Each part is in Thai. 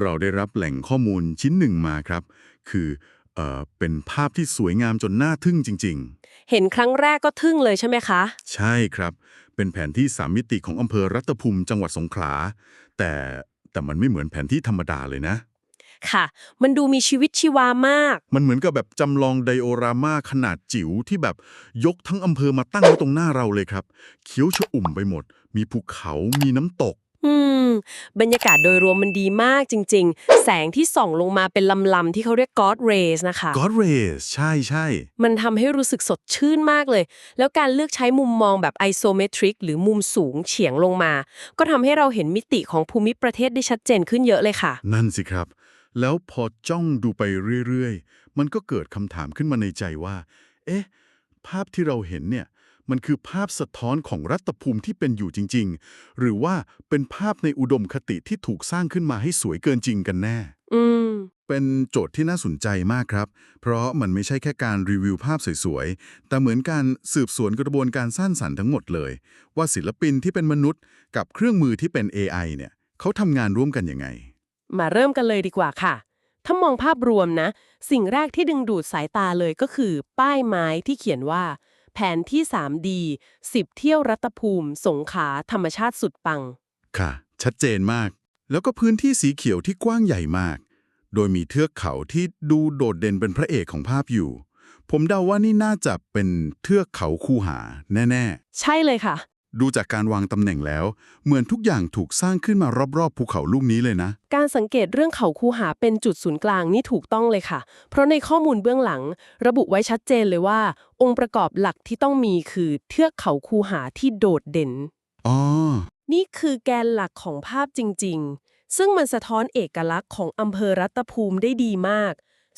เราได้รับแหล่งข้อมูลชิ้นหนึ่งมาครับ คือเอ่อเป็นภาพที่สวยงามจนน่าทึ่งจริง เห็นครั้งแรกก็ทึ่งเลยใช่ไหมคะ ๆ ใช่ครับ เป็นแผนที่สามมิติของอำเภอรัตภูมิจังหวัดสงขลา แต่แต่มันไม่เหมือนแผนที่ธรรมดาเลยนะ ค่ะ มันดูมีชีวิตชีวามาก มันเหมือนกับแบบจำลองไดโอรามาขนาดจิ๋วที่แบบยกทั้งอำเภอมาตั้งไว้ตรงหน้าเราเลยครับ เขียวชอุ่มไปหมด มีภูเขา มีน้ำตก อืม บรรยากาศโดยรวมมันดีมากจริง ๆ แสงที่ส่องลงมาเป็นลำๆที่เขาเรียก God Rays นะคะ God Rays ใช่ใช่มันทำให้รู้สึกสดชื่นมากเลย แล้วการเลือกใช้มุมมองแบบ isometric หรือมุมสูงเฉียงลงมา ก็ทำให้เราเห็นมิติของภูมิประเทศได้ชัดเจนขึ้นเยอะเลยค่ะ นั่นสิครับ แล้วพอจ้องดูไปเรื่อย ๆ มันก็เกิดคำถามขึ้นมาในใจว่า เอ๊ะ ภาพที่เราเห็นเนี่ย มันคือภาพสะท้อนของรัฐภูมิที่เป็นอยู่จริง ๆ หรือว่าเป็นภาพในอุดมคติที่ถูกสร้างขึ้นมาให้สวยเกินจริงกันแน่อืมเป็นโจทย์ที่น่าสนใจมากครับ เพราะมันไม่ใช่แค่การรีวิวภาพสวยๆ แต่เหมือนการสืบสวนกระบวนการสร้างสรรค์ทั้งหมดเลย ว่าศิลปินที่เป็นมนุษย์ กับเครื่องมือที่เป็น AI เนี่ยเขาทำงานร่วมกันยังไง มาเริ่มกันเลยดีกว่าค่ะ ถ้ามองภาพรวมนะ สิ่งแรกที่ดึงดูดสายตาเลยก็คือ ป้ายไม้ที่เขียนว่า แผนที่ 3D 10 เที่ยวรัตภูมิ สงขลาธรรมชาติสุดปัง ค่ะ ชัดเจนมาก แล้วก็พื้นที่สีเขียวที่กว้างใหญ่มาก โดยมีเทือกเขาที่ดูโดดเด่นเป็นพระเอกของภาพอยู่ ผมเดาว่านี่น่าจะเป็นเทือกเขาคูหาแน่ใช่เลยค่ะๆ ดูจากการวางตำแหน่งแล้ว เหมือนทุกอย่างถูกสร้างขึ้นมารอบๆภูเขาลูกนี้เลยนะ การสังเกตเรื่องเขาคูหาเป็นจุดศูนย์กลางนี่ถูกต้องเลยค่ะ เพราะในข้อมูลเบื้องหลัง ระบุไว้ชัดเจนเลยว่า องค์ประกอบหลักที่ต้องมีคือเทือกเขาคูหาที่โดดเด่น อ๋อ นี่คือแกนหลักของภาพจริง ๆ ซึ่งมันสะท้อนเอกลักษณ์ของอำเภอรัตภูมิได้ดีมาก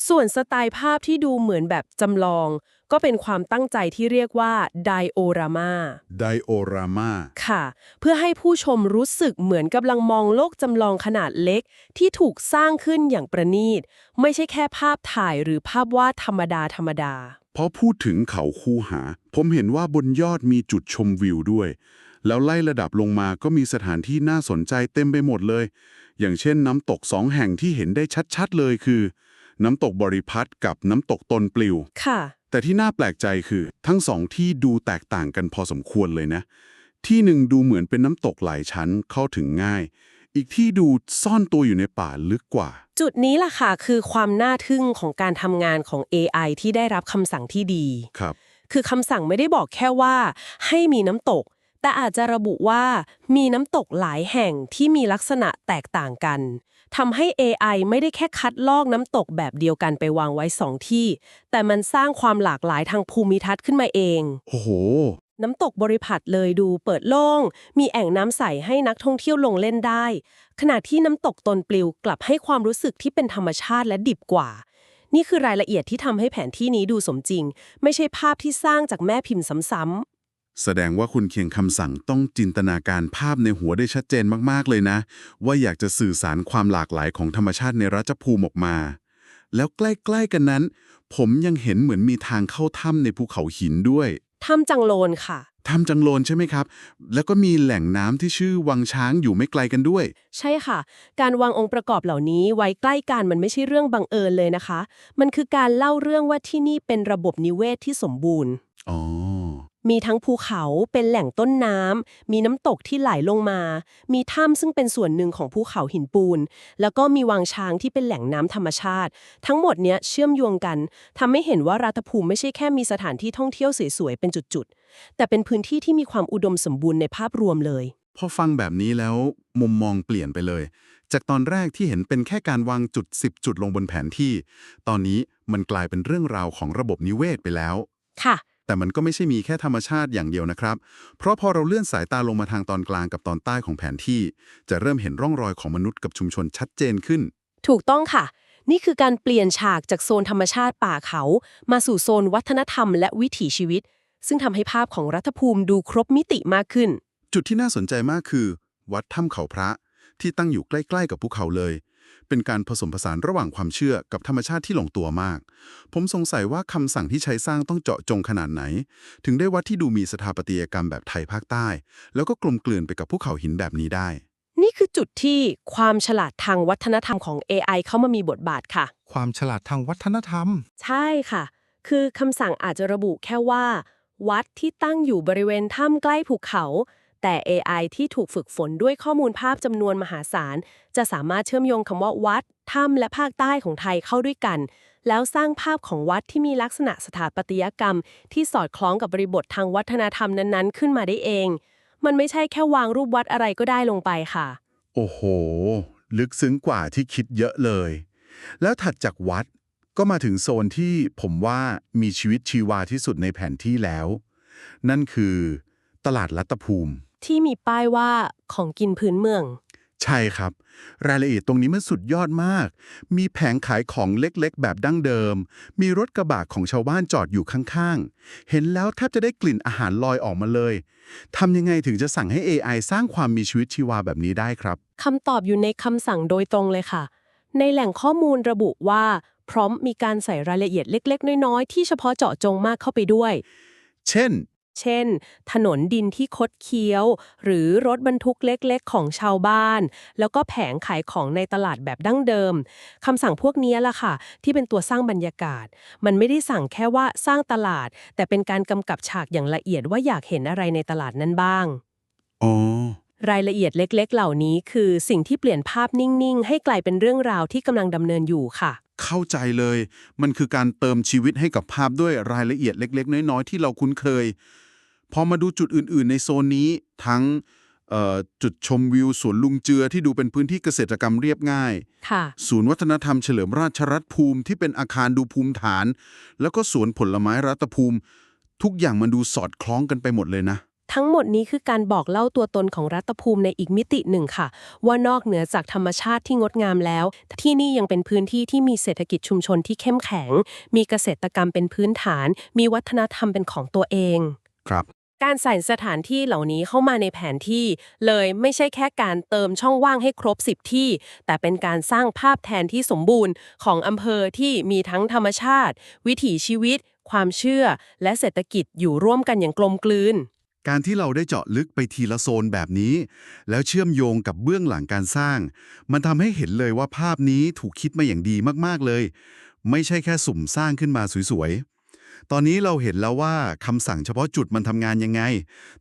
ส่วนสไตล์ภาพที่ดูเหมือนแบบจำลอง ก็เป็นความตั้งใจที่เรียกว่าไดโอรามาไดโอรามาค่ะ เพื่อให้ผู้ชมรู้สึกเหมือนกำลังมองโลกจำลองขนาดเล็ก ที่ถูกสร้างขึ้นอย่างประณีต ไม่ใช่แค่ภาพถ่ายหรือภาพวาดธรรมดาธรรมดาพอพูดถึงเขาคูหา ผมเห็นว่าบนยอดมีจุดชมวิวด้วย แล้วไล่ระดับลงมาก็มีสถานที่น่าสนใจเต็มไปหมดเลย อย่างเช่นน้ำตกสองแห่งที่เห็นได้ชัดๆเลยคือ น้ำตกบริพัตรกับน้ำตกตนปลิวค่ะ แต่ที่น่าแปลกใจคือทั้งสองที่ดูแตกต่างกันพอสมควรเลยนะ ที่หนึ่งดูเหมือนเป็นน้ำตกหลายชั้นเข้าถึงง่าย อีกที่ดูซ่อนตัวอยู่ในป่าลึกกว่า จุดนี้ล่ะค่ะคือความน่าทึ่งของการทำงานของ AI ที่ได้รับคำสั่งที่ดี ครับ คือคำสั่งไม่ได้บอกแค่ว่า ให้มีน้ำตก แต่อาจจะระบุว่ามีน้ำตกหลายแห่งที่มีลักษณะแตกต่างกัน ทำให้ AI ไม่ได้แค่คัดลอกน้ำตกแบบเดียวกันไปวางไว้สองที่ แต่มันสร้างความหลากหลายทางภูมิทัศน์ขึ้นมาเอง โอ้โห น้ำตกบริพัตรเลยดูเปิดโล่ง มีแอ่งน้ำใสให้นักท่องเที่ยวลงเล่นได้ ขณะที่น้ำตกตนปลิวกลับให้ความรู้สึกที่เป็นธรรมชาติและดิบกว่า นี่คือรายละเอียดที่ทำให้แผนที่นี้ดูสมจริง ไม่ใช่ภาพที่สร้างจากแม่พิมพ์ซ้ำๆ แสดงว่าคุณเคียงคำสั่งต้องจินตนาการภาพในหัวได้ชัดเจนมากๆเลยนะ ว่าอยากจะสื่อสารความหลากหลายของธรรมชาติในรัชภูมิออกมา แล้วใกล้ๆกันนั้น ผมยังเห็นเหมือนมีทางเข้าถ้ำในภูเขาหินด้วยถ้ำจังโลนค่ะถ้ำจังโลนใช่ไหมครับ แล้วก็มีแหล่งน้ำที่ชื่อวังช้างอยู่ไม่ไกลกันด้วย ใช่ค่ะ การวางองค์ประกอบเหล่านี้ไว้ใกล้กันมันไม่ใช่เรื่องบังเอิญเลยนะคะ มันคือการเล่าเรื่องว่าที่นี่เป็นระบบนิเวศที่สมบูรณ์อ๋อ มีทั้งภูเขาเป็นแหล่งต้นน้ำ มีน้ำตกที่ไหลลงมา มีถ้ำซึ่งเป็นส่วนหนึ่งของภูเขาหินปูน แล้วก็มีวังช้างที่เป็นแหล่งน้ำธรรมชาติ ทั้งหมดเนี้ยเชื่อมโยงกันทำให้เห็นว่ารัฐภูมิไม่ใช่แค่มีสถานที่ท่องเที่ยวสวยๆเป็นจุดๆ แต่เป็นพื้นที่ที่มีความอุดมสมบูรณ์ในภาพรวมเลย พอฟังแบบนี้แล้วมุมมองเปลี่ยนไปเลย จากตอนแรกที่เห็นเป็นแค่การวางจุด 10 จุดลงบนแผนที่ ตอนนี้มันกลายเป็นเรื่องราวของระบบนิเวศไปแล้ว ค่ะ แต่มันก็ไม่ใช่มีแค่ธรรมชาติอย่างเดียวนะครับ เพราะพอเราเลื่อนสายตาลงมาทางตอนกลางกับตอนใต้ของแผนที่ จะเริ่มเห็นร่องรอยของมนุษย์กับชุมชนชัดเจนขึ้น ถูกต้องค่ะ นี่คือการเปลี่ยนฉากจากโซนธรรมชาติป่าเขา มาสู่โซนวัฒนธรรมและวิถีชีวิต ซึ่งทำให้ภาพของรัฐภูมิดูครบมิติมากขึ้น จุดที่น่าสนใจมากคือ วัดถ้ำเขาพระที่ตั้งอยู่ใกล้ ๆ กับภูเขาเลย เป็นการผสมผสานระหว่างความเชื่อกับธรรมชาติที่ลงตัวมาก ผมสงสัยว่าคำสั่งที่ใช้สร้างต้องเจาะจงขนาดไหน ถึงได้วัดที่ดูมีสถาปัตยกรรมแบบไทยภาคใต้ แล้วก็กลมกลืนไปกับภูเขาหินแบบนี้ได้ นี่คือจุดที่ความฉลาดทางวัฒนธรรมของ AI เข้ามามีบทบาทค่ะ ความฉลาดทางวัฒนธรรม ใช่ค่ะ คือคำสั่งอาจจะระบุแค่ว่า วัดที่ตั้งอยู่บริเวณถ้ำใกล้ภูเขา แต่ AI ที่ถูกฝึกฝนด้วยข้อมูลภาพจำนวนมหาศาล จะสามารถเชื่อมโยงคำว่าวัด ถ้ำและภาคใต้ของไทยเข้าด้วยกัน แล้วสร้างภาพของวัดที่มีลักษณะสถาปัตยกรรม ที่สอดคล้องกับบริบททางวัฒนธรรมนั้นๆ ขึ้นมาได้เอง มันไม่ใช่แค่วางรูปวัดอะไรก็ได้ลงไปค่ะ โอ้โห ลึกซึ้งกว่าที่คิดเยอะเลย แล้วถัดจากวัดก็มาถึงโซนที่ผมว่ามีชีวิตชีวาที่สุดในแผนที่แล้ว นั่นคือ ตลาดลัตตภูมิ ที่มีป้ายว่าของกินพื้นเมือง ใช่ครับ รายละเอียดตรงนี้มันสุดยอดมาก มีแผงขายของเล็กๆ แบบดั้งเดิม มีรถกระบะของชาวบ้านจอดอยู่ข้างๆ เห็นแล้วแทบจะได้กลิ่นอาหารลอยออกมาเลยทำยังไงถึงจะสั่งให้ AI สร้างความมีชีวิตชีวาแบบนี้ได้ครับคำตอบอยู่ในคำสั่งโดยตรงเลยค่ะ ในแหล่งข้อมูลระบุว่าพร้อมมีการใส่รายละเอียดเล็ก ๆ น้อยๆ ที่เฉพาะเจาะจงมากเข้าไปด้วย เช่น เช่น ถนนดินที่คดเคี้ยว หรือรถบรรทุกเล็กๆ ของชาวบ้าน แล้วก็แผงขายของในตลาดแบบดั้งเดิมคำสั่งพวกนี้ล่ะค่ะ ที่เป็นตัวสร้างบรรยากาศ มันไม่ได้สั่งแค่ว่าสร้างตลาด แต่เป็นการกำกับฉากอย่างละเอียดว่าอยากเห็นอะไรในตลาดนั้นบ้างอ๋อรายละเอียดเล็ก ๆ เหล่านี้คือสิ่งที่เปลี่ยนภาพนิ่ง ๆ ให้กลายเป็นเรื่องราวที่กำลังดำเนินอยู่ค่ะ เข้าใจเลย มันคือการเติมชีวิตให้กับภาพด้วยรายละเอียดเล็ก ๆ น้อย ๆ ที่เราคุ้นเคย พอมาดูจุดอื่น ๆ ในโซนนี้ทั้งเอ่อจุดชมวิวสวนลุงเจือที่ดูเป็นพื้นที่เกษตรกรรมเรียบง่ายค่ะศูนย์วัฒนธรรมเฉลิมราชรัตภูมิที่เป็นอาคารดูภูมิฐาน แล้วก็สวนผลไม้รัตภูมิ ทุกอย่างมันดูสอดคล้องกันไปหมดเลยนะ ทั้งหมดนี้คือการบอกเล่าตัวตนของรัฐภูมิในอีกมิติหนึ่งค่ะ ว่านอกเหนือจากธรรมชาติที่งดงามแล้ว ที่นี่ยังเป็นพื้นที่ที่มีเศรษฐกิจชุมชนที่เข้มแข็ง มีเกษตรกรรมเป็นพื้นฐาน มีวัฒนธรรมเป็นของตัวเอง ครับ การใส่สถานที่เหล่านี้เข้ามาในแผนที่ เลยไม่ใช่แค่การเติมช่องว่างให้ครบ 10 ที่ แต่เป็นการสร้างภาพแทนที่สมบูรณ์ของอำเภอที่มีทั้งธรรมชาติ วิถีชีวิต ความเชื่อ และเศรษฐกิจอยู่ร่วมกันอย่างกลมกลืน การที่เราได้เจาะลึกไปทีละโซนแบบนี้ แล้วเชื่อมโยงกับเบื้องหลังการสร้าง มันทำให้เห็นเลยว่าภาพนี้ถูกคิดมาอย่างดีมากๆเลย ไม่ใช่แค่สุ่มสร้างขึ้นมาสวยๆ ตอนนี้เราเห็นแล้วว่าคำสั่งเฉพาะจุดมันทำงานยังไง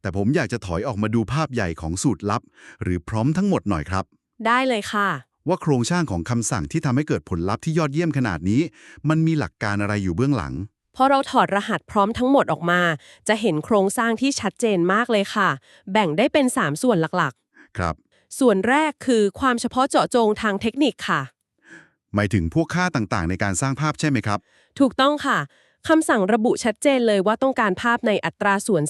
แต่ผมอยากจะถอยออกมาดูภาพใหญ่ของสูตรลับ หรือพร้อมทั้งหมดหน่อยครับ ได้เลยค่ะ ว่าโครงสร้างของคำสั่งที่ทำให้เกิดผลลัพธ์ที่ยอดเยี่ยมขนาดนี้ มันมีหลักการอะไรอยู่เบื้องหลังพอเราถอดรหัสพร้อมทั้งหมดออกมา จะเห็นโครงสร้างที่ชัดเจนมากเลยค่ะ แบ่งได้เป็น 3 ส่วนหลักครับๆส่วนแรกคือความเฉพาะเจาะจงทางเทคนิคค่ะ หมายถึงพวกค่าต่างๆ ในการสร้างภาพใช่ไหมครับ ถูกต้องค่ะ คำสั่งระบุชัดเจนเลยว่าต้องการภาพในอัตราส่วน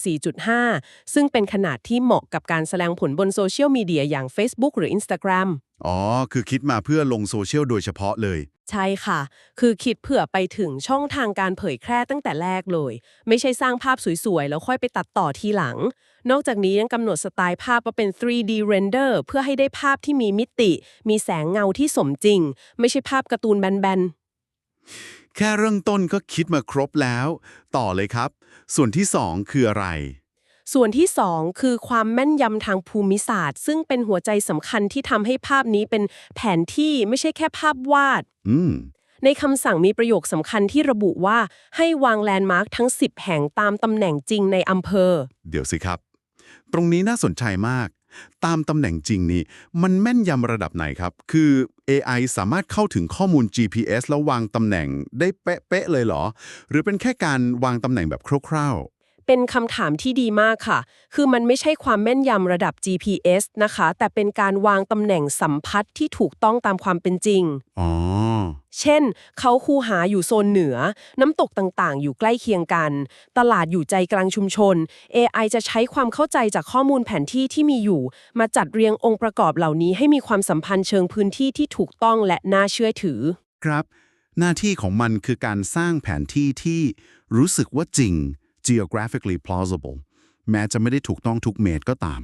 4.5 ซึ่งเป็นขนาดที่เหมาะกับการแสดงผลบนโซเชียลมีเดียอย่าง Facebook หรือ Instagram อ๋อ คือคิดมาเพื่อลงโซเชียลโดยเฉพาะเลย ใช่ค่ะ คือคิดเผื่อไปถึงช่องทางการเผยแพร่ตั้งแต่แรกเลย ไม่ใช่สร้างภาพสวยๆ แล้วค่อยไปตัดต่อทีหลัง นอกจากนี้ยังกำหนดสไตล์ภาพว่าเป็น 3D render เพื่อให้ได้ภาพที่มีมิติ มีแสงเงาที่สมจริง ไม่ใช่ภาพการ์ตูนแบนๆ แค่เริ่มต้นก็คิดมาครบแล้ว ต่อเลยครับ ส่วนที่ 2 คืออะไร ส่วนที่ 2 คือความแม่นยำทางภูมิศาสตร์ ซึ่งเป็นหัวใจสำคัญที่ทำให้ภาพนี้เป็นแผนที่ไม่ใช่แค่ภาพวาด อืมในคำสั่งมีประโยคสำคัญที่ระบุว่าให้วางแลนด์มาร์คทั้ง 10 แห่งตามตำแหน่งจริงในอำเภอ เดี๋ยวสิครับ ตรงนี้น่าสนใจมาก ตามตำแหน่งจริงนี่มันแม่นยำระดับไหนครับ คือ AI สามารถเข้าถึงข้อมูล GPS แล้ววางตำแหน่งได้เป๊ะๆเลยเหรอ หรือเป็นแค่การวางตำแหน่งแบบคร่าว เป็นคำถามที่ดีมากค่ะ คือมันไม่ใช่ความแม่นยำระดับ GPS นะคะ แต่เป็นการวางตำแหน่งสัมพัทธ์ที่ถูกต้องตามความเป็นจริงๆอ๋อ เช่น เขาคูหาอยู่โซนเหนือ น้ำตกต่างๆ อยู่ใกล้เคียงกัน ตลาดอยู่ใจกลางชุมชน AI จะใช้ความเข้าใจจากข้อมูลแผนที่ที่มีอยู่ มาจัดเรียงองค์ประกอบเหล่านี้ให้มีความสัมพันธ์เชิงพื้นที่ที่ถูกต้องและน่าเชื่อถือ ครับ หน้าที่ของมันคือการสร้างแผนที่ที่รู้สึกว่าจริง geographically plausible แม้จะไม่ได้ถูกต้องทุกเมตรก็ตาม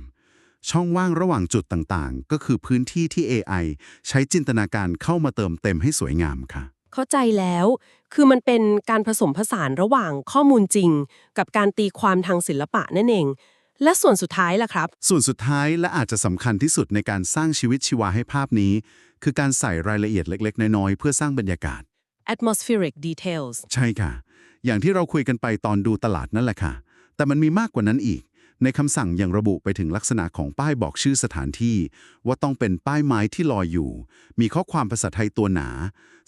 ช่องว่างระหว่างจุดต่างๆ ก็คือพื้นที่ที่ AI ใช้จินตนาการเข้ามาเติมเต็มให้สวยงามค่ะ เข้าใจแล้ว คือมันเป็นการผสมผสานระหว่างข้อมูลจริง กับการตีความทางศิลปะนั่นเอง และส่วนสุดท้ายล่ะครับ ส่วนสุดท้ายและอาจจะสำคัญที่สุดในการสร้างชีวิตชีวาให้ภาพนี้ คือการใส่รายละเอียดเล็ก ๆ น้อยๆเพื่อสร้างบรรยากาศ atmospheric details ใช่ค่ะ อย่างที่เราคุยกันไปตอนดูตลาดนั่นแหละค่ะ แต่มันมีมากกว่านั้นอีก ในคำสั่งยังระบุไปถึงลักษณะของป้ายบอกชื่อสถานที่ ว่าต้องเป็นป้ายไม้ที่ลอยอยู่ มีข้อความภาษาไทยตัวหนา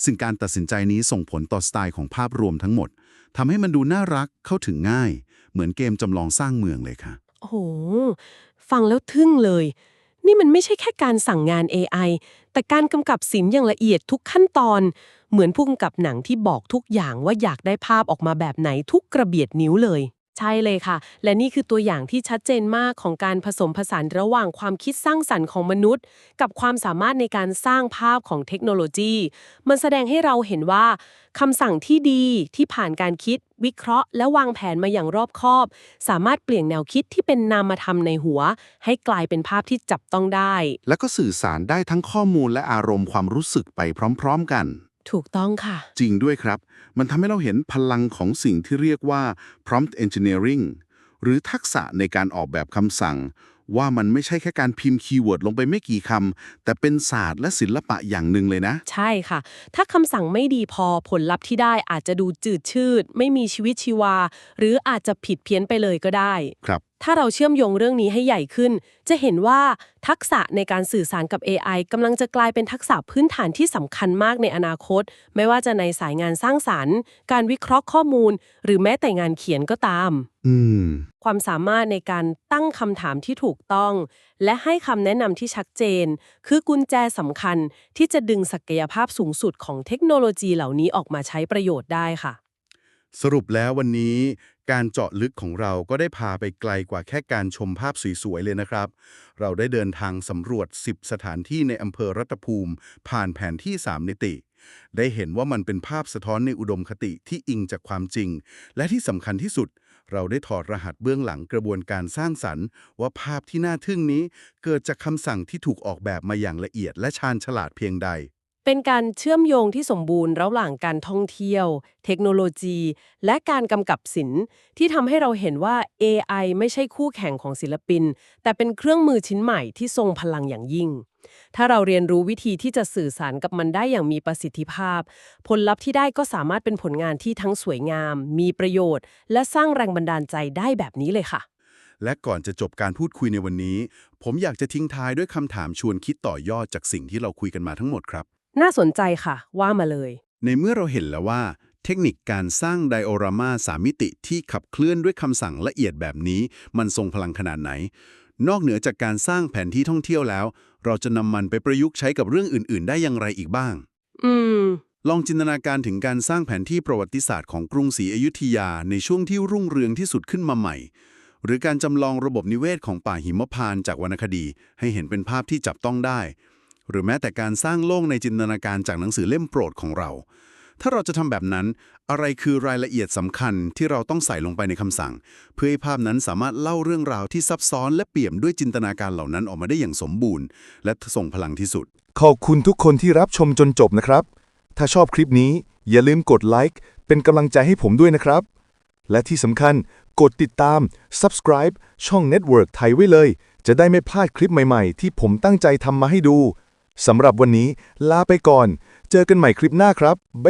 ซึ่งการตัดสินใจนี้ส่งผลต่อสไตล์ของภาพรวมทั้งหมดทำให้มันดูน่ารักเข้าถึงง่าย เหมือนเกมจำลองสร้างเมืองเลยค่ะ โอ้โห ฟังแล้วทึ่งเลย นี่มันไม่ใช่แค่การสั่งงาน AI แต่การกำกับสินอย่างละเอียดทุกขั้นตอน เหมือนผู้กำกับหนังที่บอกทุกอย่างว่าอยากได้ภาพออกมาแบบไหนทุกกระเบียดนิ้วเลย ใช่เลยค่ะ และนี่คือตัวอย่างที่ชัดเจนมากของการผสมผสานระหว่างความคิดสร้างสรรค์ของมนุษย์ กับความสามารถในการสร้างภาพของเทคโนโลยี มันแสดงให้เราเห็นว่าคำสั่งที่ดีที่ผ่านการคิด วิเคราะห์ และวางแผนมาอย่างรอบคอบ สามารถเปลี่ยนแนวคิดที่เป็นนามธรรมในหัว ให้กลายเป็นภาพที่จับต้องได้ แล้วก็สื่อสารได้ทั้งข้อมูลและอารมณ์ความรู้สึกไปพร้อม ๆ กัน ถูกต้องค่ะ จริงด้วยครับ มันทำให้เราเห็นพลังของสิ่งที่เรียกว่า prompt engineering หรือทักษะในการออกแบบคำสั่ง ว่ามันไม่ใช่แค่การพิมพ์คีย์เวิร์ดลงไปไม่กี่คำ แต่เป็นศาสตร์และศิลปะอย่างหนึ่งเลยนะ ใช่ค่ะ ถ้าคำสั่งไม่ดีพอผลลัพธ์ที่ได้อาจจะดูจืดชืด ไม่มีชีวิตชีวา หรืออาจจะผิดเพี้ยนไปเลยก็ได้ ครับ ถ้าเราเชื่อมโยงเรื่องนี้ให้ใหญ่ขึ้น จะเห็นว่าทักษะในการสื่อสารกับ AI กำลังจะกลายเป็นทักษะพื้นฐานที่สำคัญมากในอนาคต ไม่ว่าจะในสายงานสร้างสารรค์ การวิเคราะห์ข้อมูล หรือแม้แต่งานเขียนก็ตามอืมความสามารถในการตั้งคำถามที่ถูกต้อง และให้คำแนะนำที่ชัดเจน คือกุญแจสำคัญที่จะดึงศักยภาพสูงสุดของเทคโนโลยีเหล่านี้ออกมาใช้ประโยชน์ได้ค่ะสรุปแล้ววันนี้ การเจาะลึกของเราก็ได้พาไปไกลกว่าแค่การชมภาพสวยๆเลยนะครับ เราได้เดินทางสำรวจ 10 สถานที่ในอำเภอรัตภูมิ ผ่านแผนที่ 3 นิติ ได้เห็นว่ามันเป็นภาพสะท้อนในอุดมคติที่อิงจากความจริง และที่สำคัญที่สุด เราได้ถอดรหัสเบื้องหลังกระบวนการสร้างสรรค์ ว่าภาพที่น่าทึ่งนี้ เกิดจากคำสั่งที่ถูกออกแบบมาอย่างละเอียดและชาญฉลาดเพียงใด เป็นการเชื่อมโยงที่สมบูรณ์ระหว่างการท่องเที่ยว เทคโนโลยี และการกำกับศิลป์ ที่ทำให้เราเห็นว่า AI ไม่ใช่คู่แข่งของศิลปิน แต่เป็นเครื่องมือชิ้นใหม่ที่ทรงพลังอย่างยิ่ง ถ้าเราเรียนรู้วิธีที่จะสื่อสารกับมันได้อย่างมีประสิทธิภาพ ผลลัพธ์ที่ได้ก็สามารถเป็นผลงานที่ทั้งสวยงาม มีประโยชน์ และสร้างแรงบันดาลใจได้แบบนี้เลยค่ะและก่อนจะจบการพูดคุยในวันนี้ ผมอยากจะทิ้งท้ายด้วยคำถามชวนคิดต่อยอดจากสิ่งที่เราคุยกันมาทั้งหมดครับ น่าสนใจค่ะ ว่ามาเลย ในเมื่อเราเห็นแล้วว่า เทคนิคการสร้างไดโอรามาสามมิติที่ขับเคลื่อนด้วยคำสั่งละเอียดแบบนี้ มันทรงพลังขนาดไหน นอกเหนือจากการสร้างแผนที่ท่องเที่ยวแล้ว เราจะนำมันไปประยุกต์ใช้กับเรื่องอื่น ๆ ได้อย่างไรอีกบ้าง อืม ลองจินตนาการถึงการสร้างแผนที่ประวัติศาสตร์ของกรุงศรีอยุธยาในช่วงที่รุ่งเรืองที่สุดขึ้นมาใหม่หรือการจำลองระบบนิเวศของป่าหิมพานต์จากวรรณคดี ให้เห็นเป็นภาพที่จับต้องได้ หรือแม้แต่การสร้างโลกในจินตนาการจากหนังสือเล่มโปรดของเรา ถ้าเราจะทำแบบนั้น อะไรคือรายละเอียดสำคัญที่เราต้องใส่ลงไปในคำสั่ง เพื่อให้ภาพนั้นสามารถเล่าเรื่องราวที่ซับซ้อนและเปี่ยมด้วยจินตนาการเหล่านั้นออกมาได้อย่างสมบูรณ์ และทรงพลังที่สุด ขอบคุณทุกคนที่รับชมจนจบนะครับ ถ้าชอบคลิปนี้อย่าลืมกดไลค์เป็นกำลังใจให้ผมด้วยนะครับ และที่สำคัญกดติดตาม subscribe ช่อง Network ไทยไว้เลย จะได้ไม่พลาดคลิปใหม่ ๆ ที่ผมตั้งใจทำมาให้ดู สำหรับวันนี้ลาไปก่อน เจอกันใหม่คลิปหน้าครับ บ๊ายบาย